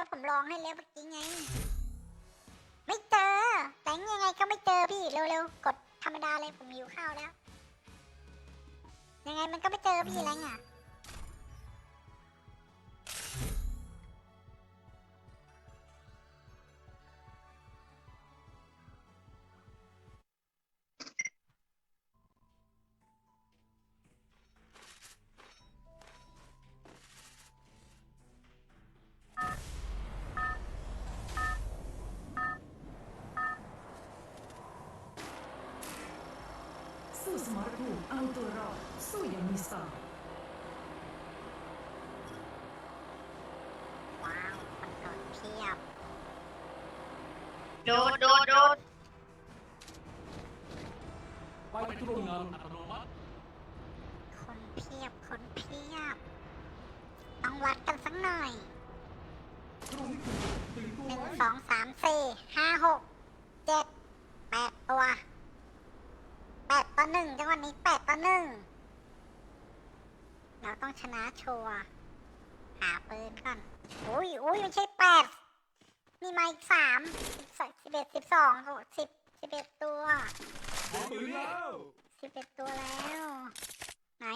แล้วผมลองให้แล้วเมื่อกี้ไง ไม่เจอแตงยังไงก็ไม่เจอพี่เร็วๆกดธรรมดาเลยผมหิวข้าวแล้ว ยังไงมันก็ไม่เจอพี่แรงอะ รภูมิเอาตัวรอดสู้อย่างมีสไตล์ว้าวคนโดดเพียบ โดดโดดโดดไปตรงงานอัตโนมัติคนเพียบ คนเพียบ ต้องวัดกันสักหน่อยตรงนี้ตื่นตัวหนึ่งไว้สองสามสี่ห้าหกเจ็ดแปดตัว แปดต่อหนึ่งจังหวะนี้แปดต่อหนึ่งเราต้องชนะชัวร์หาปืนก่อนอุ้ยอุ้ยไม่ใช่แปดมีมาอีกสามสิบเอ็ดสิบสองสิบสิบเอ็ดตัวพร้อมปืนแล้วสิบเอ็ดตัวแล้ว ไหน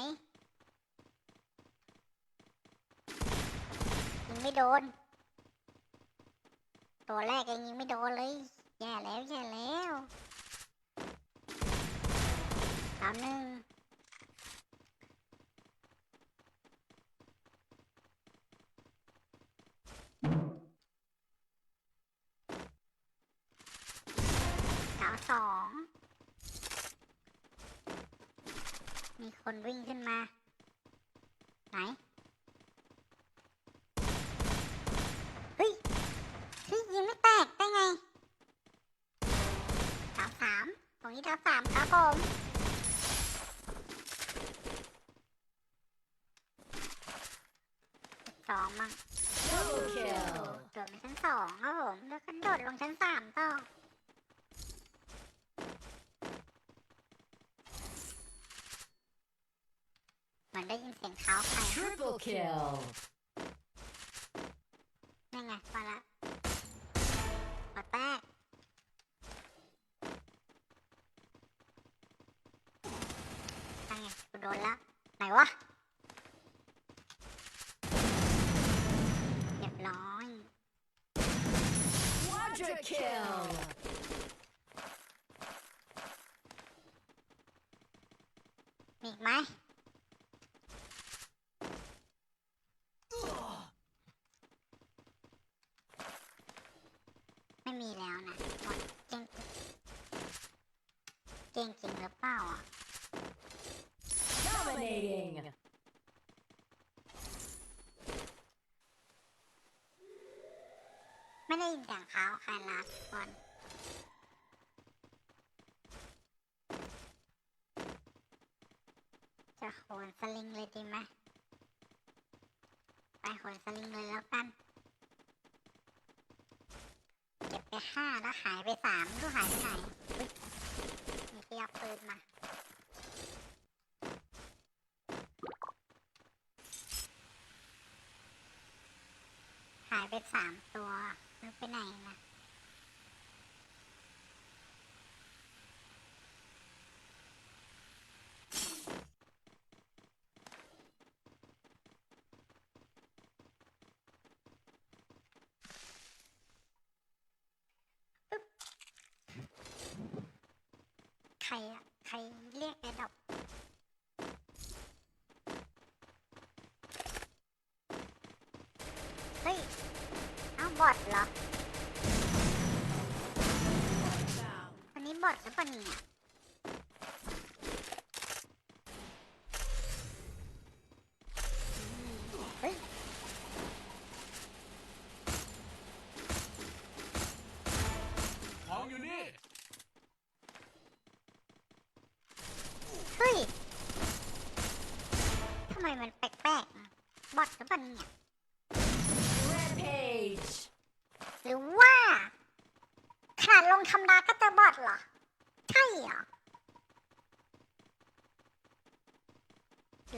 ยิงไม่โดน ตัวแรกยังยิงไม่โดนเลย แย่แล้วแย่แล้วสามหนึ่งสาวสอง มีคนวิ่งขึ้นมา ไหน เฮ้ยเฮ้ยยิงไม่แตกได้ไงดาวสามตรงนี้ดาวสามครับผม องมั้ง Double kill โดดไปชั้นสองครับผมแล้วก็โดดลงชั้นสามต่อเหมือนได้ยินเสียงเท้าใคร Triple kill นี่ไงมาละมาแตกนั่นไงกูโดนแล้วไหนวะ เรียบร้อย Quadra kill มีอีกไหมไม่มีแล้วนะหมดเก่งเก่งจริงหรือเปล่าอะ Dominating ไม่ได้ยินเสียงเขาใครรักก่อนจะโหนสลิงเลยดี now I lost one. Cho hồn sling lên đi mà. Phải hồn sling lên แล้วกัน เก็บไปห้าแล้วหายไปสามก็หายไปไหนมีเทียบปืนมาหายไปสามตัว ไปไหนนะปึ๊บใครอะใครเรียกไอ้ดอกเฮ้ย เอ้า บอทเหรออันนี้บอทหรือเปล่าเนี่ยอืมเฮ้ยของอยู่นี่ เฮ้ย ทำไมมันแปลกๆอะบอทหรือเปล่าเนี่ย Rampage หรือว่าขนาดลงธรรมดาก็เจอบอทเหรอ ใช่เหรอ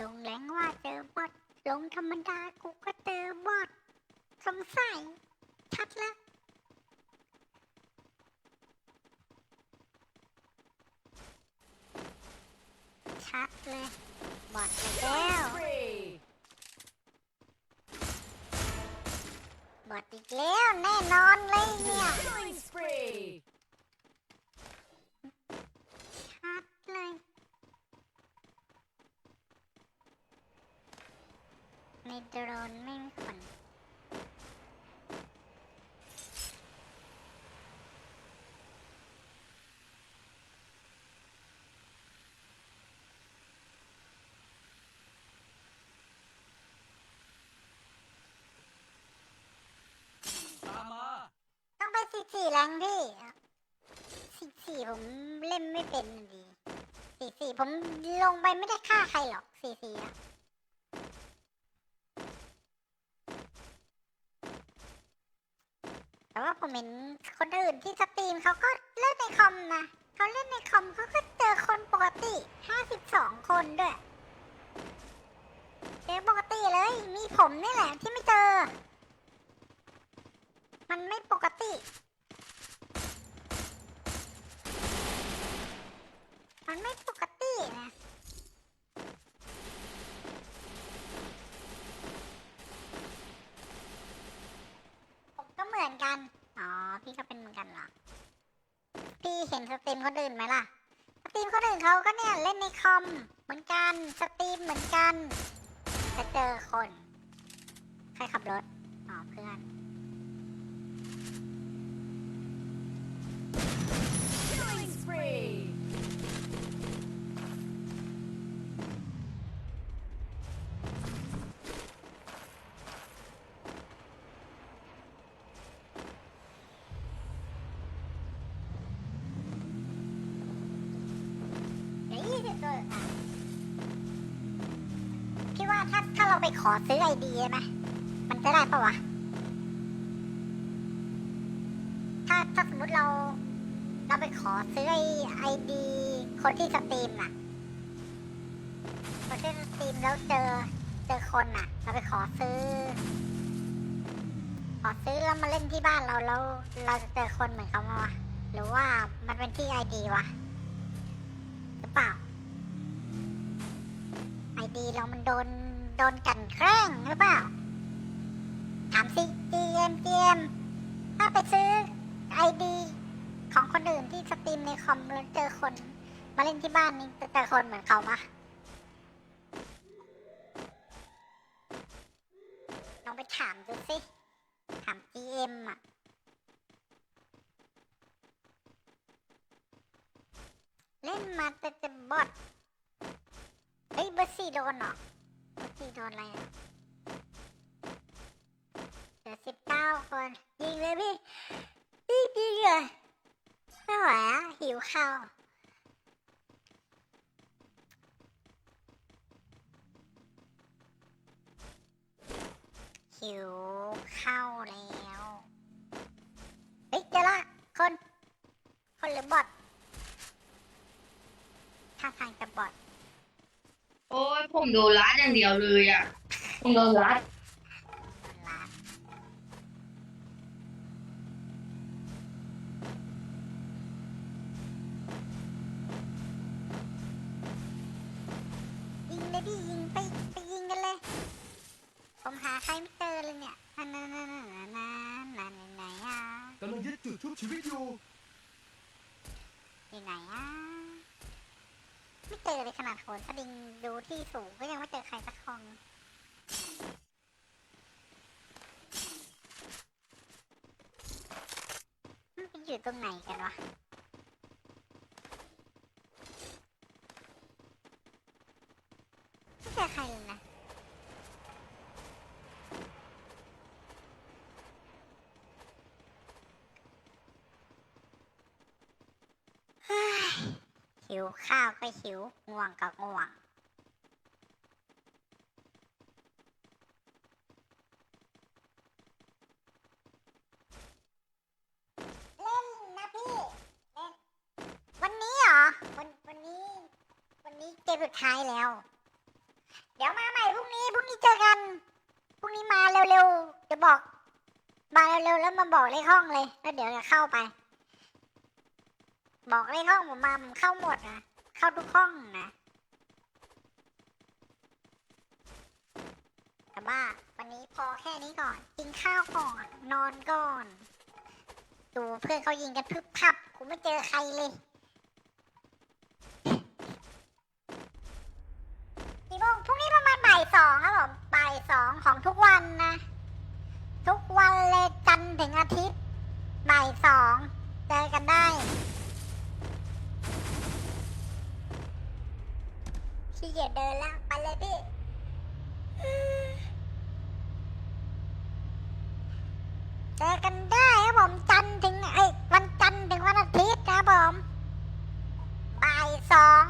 ลงแรงว่าเจอบอทลงธรรมดากูก็เจอบอทสงสัยดแล้วชัดเลยบอดแล้ว บอดอีกแล้วแน่นอนเลยเนี่ยชัดเลย ในโดรนไม่มีคน ตามมา สี่สี่แรงพี่สี่สี่ผมเล่นไม่เป็นดีสี่สี่ผมลงไปไม่ได้ฆ่าใครหรอกสี่สี่อะแต่ว่าผมเห็นคนอื่นที่สตรีมเขาก็เล่นในคอมนะเขาเล่นในคอมเขาก็เจอคนปกติห้าสิบสองคนด้วยเจอปกติเลย มีผมนี่แหละที่ไม่เจอ มันไม่ปกติ มันไม่ปกตินะผมก็เหมือนกัน อ๋อ พี่ก็เป็นเหมือนกันเหรอ พี่เห็นสตรีมคนอื่นไหมล่ะ สตรีมคนอื่นเขาก็เนี่ย เล่นในคอม เหมือนกัน สตรีมเหมือนกันจะเจอคน ใครขับรถ อ๋อ เพื่อน ถ้าเราไปขอซื้อไอดีไหมมันจะได้ปะวะ ถ้าถ้าสมมติเรา เราไปขอซื้อไอไอดีคนที่สตรีมน่ะคนที่สตรีมแล้วเจอเจอคนน่ะเราไปขอซื้อ ขอซื้อแล้วมาเล่นที่บ้านเราแล้วเราจะเจอคนเหมือนเขาไหมวะหรือว่ามันเป็นที่ไอดีวะหรือเปล่าไอดีเรามันโดน โดนกันแกล้งหรือเปล่า ถามสิเจมเจมถ้าไปซื้อไอดีของคนอื่นที่สตรีมในคอมแล้วเจอคน มาเล่นที่บ้านนี่จะเจอคนเหมือนเขาปะลองไปถามดูสิ ถาม GM อะเล่นมาแต่แต่บอทเฮ้ยเบอร์สี่โดนเหรอ พี่โดนอะไรเหลือสิบเก้าคน ยิงเลยพี่พี่ยิงเลยไม่ไหวอะหิวข้าวหิวข้าวแล้วเฮ้ยเจอละคน คนหรือบอทท่าทางจะบอท อ้ยผมโดนรัดอย่างเดียวเลยอะผมโดนรัดโดนลาดยิงเลยดิยิงไปไปยิงกันเลย ผมหาใครไม่เจอเลยเนี่ยนั่นนั่นนั่นนั่นนั่นนั่นนั่นไหนอะกำลังยึดจุดชุบชีวิตอยู่อยู่ไหนอะ ไม่เจอเลยขนาดโหนสลิงดูที่สูงก็ยังไม่เจอใครสักคนมันไปอยู่ตรงไหนกันวะไม่เจอใครเลยนะ เฮ้ยหิว ข้าวก็หิวง่วงก็ง่วง เล่นนะพี่ เล่น วันนี้เหรอ วันวันนี้ วันนี้เกมสุดท้ายแล้ว เดี๋ยวมาใหม่พรุ่งนี้พรุ่งนี้เจอกัน พรุ่งนี้มาเร็วๆเดี๋ยวบอกมาเร็วๆแล้วมาบอกเลขห้องเลย แล้วเดี๋ยวจะเข้าไป บอกเลขห้องผมมาผมเข้าหมดนะ เข้าทุกห้องนะแต่ว่าวันนี้พอแค่นี้ก่อน กินข้าวก่อน นอนก่อน ดูเพื่อนเขายิงกันพึบพับกูไม่เจอใครเลยกี่โมงพรุ่งนี้ประมาณบ่ายสองครับผมบ่ายสองของทุกวันนะ ทุกวันเลยจันถึงอาทิตย์บ่ายสองเจอกันได้ ขี้เกียจเดินแล้วไปเลยพี่ เจอกันได้ครับผมจันทร์ถึงไอ้ยวันจันทร์ถึงวันอาทิตย์ครับผมบ่ายสอง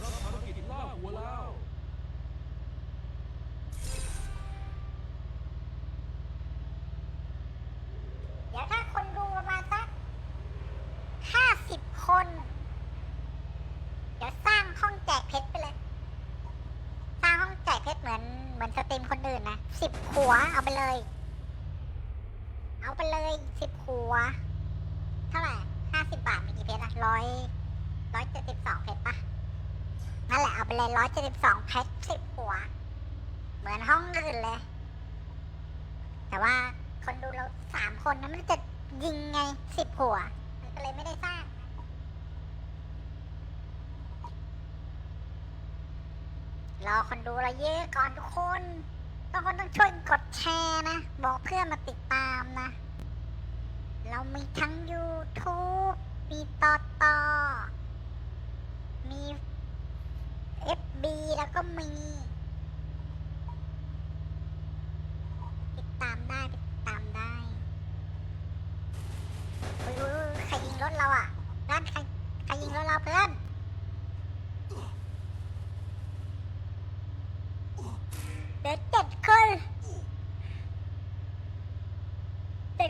รับภารกิจล่าหัวแล้ว เดี๋ยวถ้าคนดูประมาณสักห้าสิบคน เดี๋ยวสร้างห้องแจกเพชรไปเลย สร้างห้องแจกเพชรเห มือนเหมือนสตรีมคนอื่นนะสิบหัวเอาไปเลย เอาไปเลยสิบหัว เท่าไหร่ห้าสิบบาทมีกี่เพชรอะร้อยร้อยเจ็ดสิบสองเพชรปะนั่นแหละเอาไปเลยร้อยเจ็ดสิบสองเพชรสิบหัว เหมือนห้องอื่นเลย แต่ว่าคนดูเราสามคนนะมันจะยิงไงสิบหัว มันก็เลยไม่ได้สร้าง รอคนดูเราเยอะก่อนทุกคนทุกคนต้องช่วยกดแชร์นะ บอกเพื่อนมาติดตามนะ เรามีทั้ง YouTube มีต่อต่อ มี FB แล้วก็มี ติดตามได้ติดตามได้อุ้ยอุ้ยอุ้ยใครยิงรถเราอะร้านใครใครยิงรถเราเพื่อน เดี๋ยวเจ็ดคน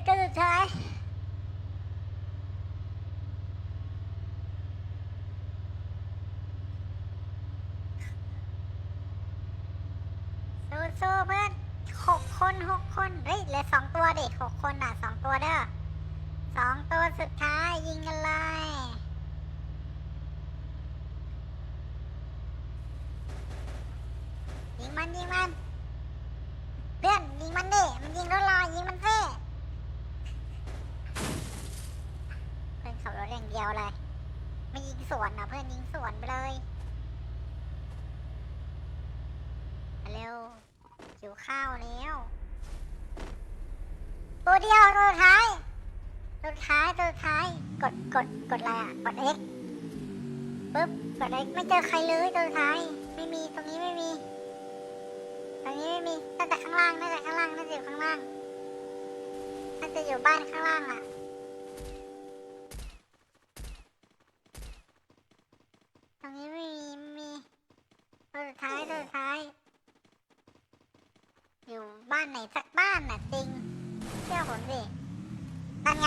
เจ็สุดท้ายสู้สู้เพื่อนหกคนหกคนเฮ้ยเหลือสองตัวดิหกคนอะสองตัวเด้อสองตัวสุดท้ายยิงกันเลยยิงมันยิงมัน เพื่อนยิงมันดิมันยิงรถเรายิงมันซิ เดียวเลยไม่ยิงสวนนะเพื่อนยิงสวนไปเลยเร็วหิวข้าวแล้วตัวเดียวตัวท้ายตัวท้ายตัวท้าย กดกดกดอะไรอะกด X ปึ๊บกด X ไม่เจอใครเลยตัวท้าย ไม่มีตรงนี้ไม่มี ตรงนี้ไม่มีน่าจะข้างล่างน่าจะข้างล่างน่าจะอยู่ข้างล่างน่าจะอยู่บ้านข้างล่างอะ ตรง นี้ไม่มีม่มีตัวสุดท้ายตัวสุดท้าย อยู่บ้านไหนสักบ้านน่ะจริงเชื่อผมสินั่นไง